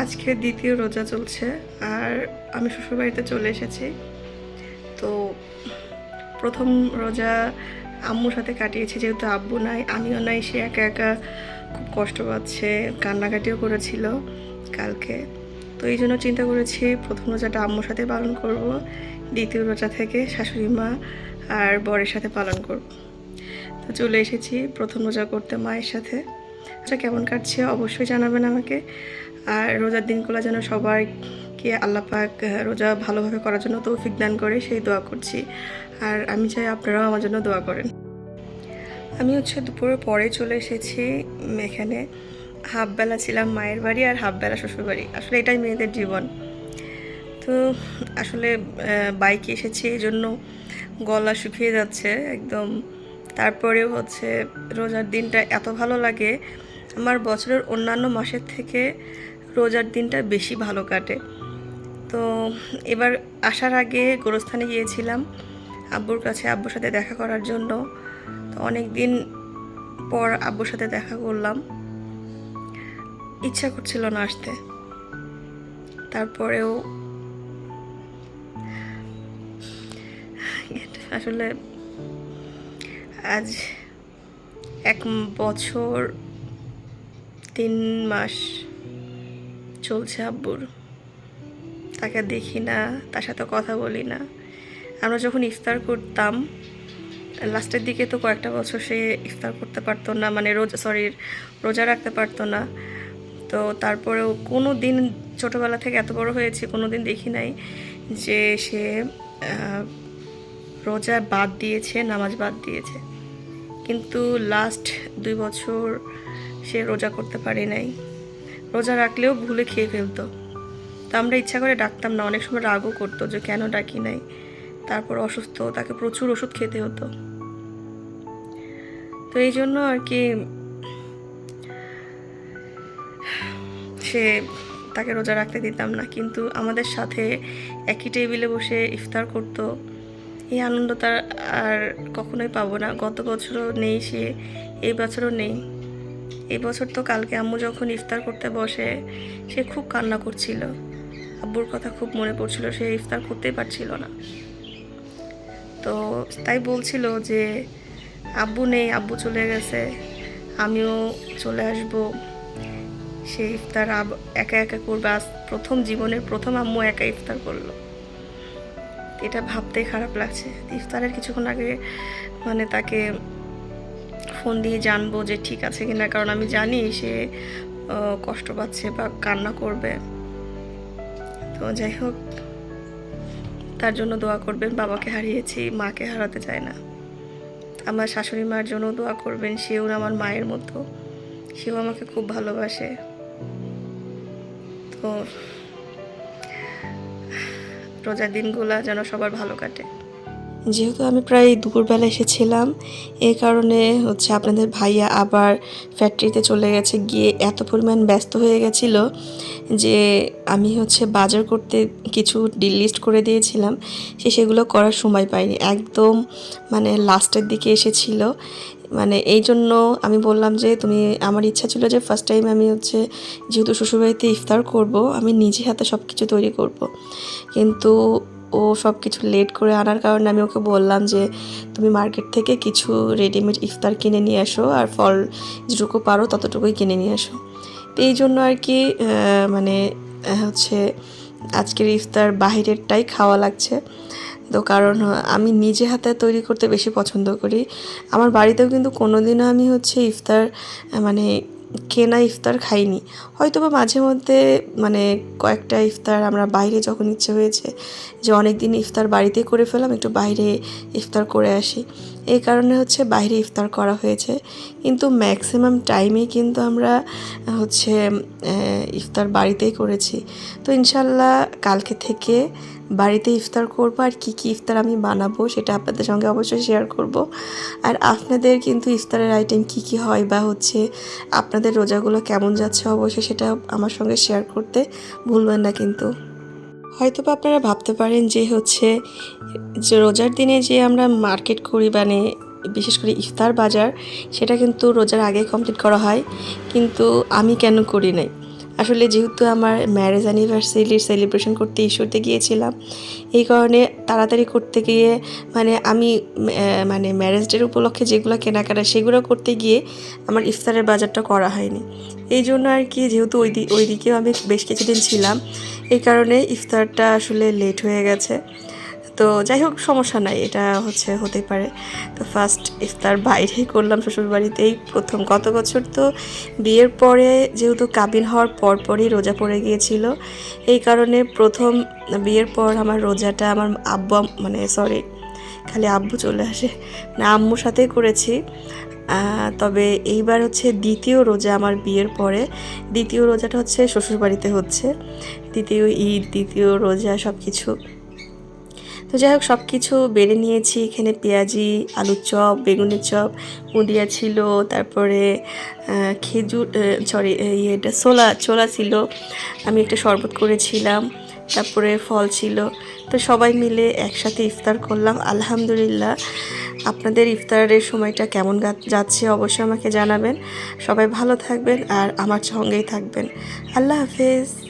আজকে দ্বিতীয় রোজা চলছে, আর আমি শ্বশুরবাড়িতে চলে এসেছি। তো প্রথম রোজা আম্মুর সাথে কাটিয়েছি, যেহেতু আব্বু নাই, আমিও নাই, সে একা একা খুব কষ্ট পাচ্ছে, কান্নাকাটিও করেছিল কালকে। তো এই জন্য চিন্তা করেছি, প্রথম রোজাটা আম্মুর সাথে পালন করব, দ্বিতীয় রোজা থেকে শাশুড়ি মা আর বরের সাথে পালন করব। তো চলে এসেছি প্রথম রোজা করতে মায়ের সাথে। আচ্ছা কেমন কাটছে? অবশ্যই জানাবেন আমাকে। আর রোজার দিনগুলো যেন সবাইকে আল্লাহ পাক আহ, রোজা ভালোভাবে করার জন্য তৌফিক দান করে সেই দোয়া করছি। আর আমি চাই আপনারাও আমার জন্য দোয়া করেন। আমি হচ্ছে দুপুরের পরে চলে এসেছি এখানে হাফ বেলা ছিলাম মায়ের বাড়ি আর হাফ বেলা শ্বশুর বাড়ি। আসলে এটাই মেয়েদের জীবন। তো আসলে বাইকে এসেছি এই জন্য গলা শুকিয়ে যাচ্ছে একদম তারপরেও হচ্ছে রোজার দিনটা এত ভালো লাগে। আমার বছরের অন্যান্য মাসের থেকে রোজার দিনটা বেশি ভালো কাটে। তো এবার আসার আগে গোরস্থানে গিয়েছিলাম আব্বুর কাছে, আব্বুর সাথে দেখা করার জন্য। তো অনেক দিন পর আব্বুর সাথে দেখা করলাম। ইচ্ছা করছিল না আসতে। তারপরেও আসলে আজ এক বছর, তিন মাস চলছে আব্বুর। তাকে দেখি না, তার সাথে কথা বলি না। আমরা যখন ইফতার করতাম, লাস্টের দিকে তো কয়েকটা বছর সে ইফতার করতে পারতো না মানে রোজা সরি রোজা রাখতে পারতো না। তো তারপরেও কোনো দিন ছোটোবেলা থেকে এত বড় হয়েছে কোনো দিন দেখি নাই যে সে রোজা বাদ দিয়েছে, নামাজ বাদ দিয়েছে। কিন্তু লাস্ট দুই বছর সে রোজা করতে পারে নাই। রোজা রাখলেও ভুলে খেয়ে ফেলতো। তো আমরা ইচ্ছা করে ডাকতাম না, অনেক সময় রাগও করতো যে কেন ডাকি নাই। তারপর অসুস্থ, তাকে প্রচুর ওষুধ খেতে হতো। তো এই জন্য আর কি সে তাকে রোজা রাখতে দিতাম না। কিন্তু আমাদের সাথে একই টেবিলে বসে ইফতার করতো। এই আনন্দটা আর কখনোই পাবো না। গত বছরও নেই সে, এই বছরও নেই। এই বছর তো কালকে আম্মু যখন ইফতার করতে বসে, সে খুব কান্না করছিল। আব্বুর কথা খুব মনে পড়ছিল, সে ইফতার করতেই পারছিল না। তো তাই বলছিল যে, আব্বু নেই, আব্বু চলে গেছে, আমিও চলে আসব। সে ইফতার একা একা করবে। আজ প্রথম জীবনের প্রথম আম্মু একা ইফতার করল। এটা ভাবতে খারাপ লাগছে। ইফতারের কিছুক্ষণ আগে মানে তাকে ফোন দিয়ে জানব যে ঠিক আছে কিনা, কারণ আমি জানি সে কষ্ট পাচ্ছে বা কান্না করবে। তো যাই হোক, তার জন্য দোয়া করবেন, বাবাকে হারিয়েছি, মাকে হারাতে চায় না। আমার শাশুড়ি মার জন্য দোয়া করবেন, সেও আমার মায়ের মতো। সেও আমাকে খুব ভালোবাসে। তো রোজার দিনগুলো যেন সবার ভালো কাটে। যেহেতু আমি প্রায় দুপুরবেলা এসেছিলাম এই কারণে হচ্ছে আপনাদের ভাইয়া আবার ফ্যাক্টরিতে চলে গেছে, গিয়ে এত পরিমাণ ব্যস্ত হয়ে গেছিল যে আমি হচ্ছে বাজার করতে কিছু ডিল লিস্ট করে দিয়েছিলাম, সে সেগুলো করার সময় পাইনি। একদম মানে লাস্টের দিকে এসেছিল। মানে এই জন্য আমি বললাম যে, তুমি আমার ইচ্ছা ছিল যে ফার্স্ট টাইম আমি হচ্ছে যেহেতু শ্বশুরবাড়িতে ইফতার করব, আমি নিজে হাতে সব কিছু তৈরি করব। কিন্তু ও সব কিছু লেট করে আনার কারণে আমি ওকে বললাম যে, তুমি মার্কেট থেকে কিছু রেডিমেড ইফতার কিনে নিয়ে আসো আর ফল যেটুকু পারো ততটুকুই কিনে নিয়ে আসো তো এই জন্য আর কি মানে হচ্ছে আজকের ইফতার বাহিরেরটাই খাওয়া লাগছে। তো কারণ আমি নিজে হাতে তৈরি করতে বেশি পছন্দ করি। আমার বাড়িতেও কিন্তু কোনোদিনও আমি হচ্ছে ইফতার মানে কেনা ইফতার খাইনি। হয়তো বা মাঝে মধ্যে মানে কয়েকটা ইফতার আমরা বাইরে যখন ইচ্ছে হয়েছে যে অনেক দিন ইফতার বাড়িতে করে ফেলাম, একটু বাইরে ইফতার করে আসি। এই কারণে হচ্ছে বাইরে ইফতার করা হয়েছে। কিন্তু ম্যাক্সিমাম টাইমেই কিন্তু আমরা হচ্ছে ইফতার বাড়িতেই করেছি। তো ইনশাল্লাহ কালকে থেকে বাড়িতে ইফতার করব আর কি কি ইফতার আমি বানাবো সেটা আপনাদের সঙ্গে অবশ্যই শেয়ার করব। আর আপনাদের কিন্তু ইফতারের আইটেম কি কি হয় বা হচ্ছে আপনাদের রোজাগুলো কেমন যাচ্ছে অবশ্যই সেটা আমার সঙ্গে শেয়ার করতে ভুলবেন না কিন্তু। হয়তো বা আপনারা ভাবতে পারেন যে হচ্ছে যে রোজার দিনে যে আমরা মার্কেট করি মানে বিশেষ করে ইফতার বাজার, সেটা কিন্তু রোজার আগে কমপ্লিট করা হয়। কিন্তু আমি কেন করি নাই? আসলে যেহেতু আমার ম্যারেজ অ্যানিভার্সারির সেলিব্রেশন করতে ইস্যুতে গিয়েছিলাম, এই কারণে তাড়াতাড়ি করতে গিয়ে মানে আমি মানে ম্যারেজ ডের উপলক্ষে যেগুলো কেনাকাটা সেগুলো করতে গিয়ে আমার ইফতারের বাজারটা করা হয়নি। এই জন্য আর কি যেহেতু ওই ওইদিকেও ওই দিকেও আমি বেশ কিছুদিন ছিলাম, এই কারণে ইফতারটা আসলে লেট হয়ে গেছে। তো যাই হোক সমস্যা নাই, এটা হচ্ছে হতে পারে। তো ফার্স্ট ইফতার বাইরেই করলাম শ্বশুরবাড়িতেই, প্রথম গত বছর তো বিয়ের পরে যেহেতু কাবিন হওয়ার পর পরই রোজা পড়ে গিয়েছিল, এই কারণে প্রথম বিয়ের পর আমার রোজাটা আমার আব্বু মানে সরি খালি আব্বু চলে আসে। না, আম্মুর সাথেই করেছি। তবে এইবার হচ্ছে দ্বিতীয় রোজা আমার বিয়ের পরে, দ্বিতীয় রোজাটা হচ্ছে শ্বশুরবাড়িতে হচ্ছে। দ্বিতীয় ঈদ, দ্বিতীয় রোজা সব কিছু তো যাই হোক সব কিছু বেড়ে নিয়েছি। এখানে পেঁয়াজি, আলুর চপ, বেগুনের চপ, মুদিয়া ছিল, তারপরে খেজুর সরি ইয়েটা, ছোলা ছোলা ছিল। আমি একটা শরবত করেছিলাম, তারপরে ফল ছিল। তো সবাই মিলে একসাথে ইফতার করলাম। আলহামদুলিল্লাহ, আপনাদের ইফতারের সময়টা কেমন যাচ্ছে অবশ্যই আমাকে জানাবেন। সবাই ভালো থাকবেন আর আমার সঙ্গেই থাকবেন। আল্লাহ হাফেজ।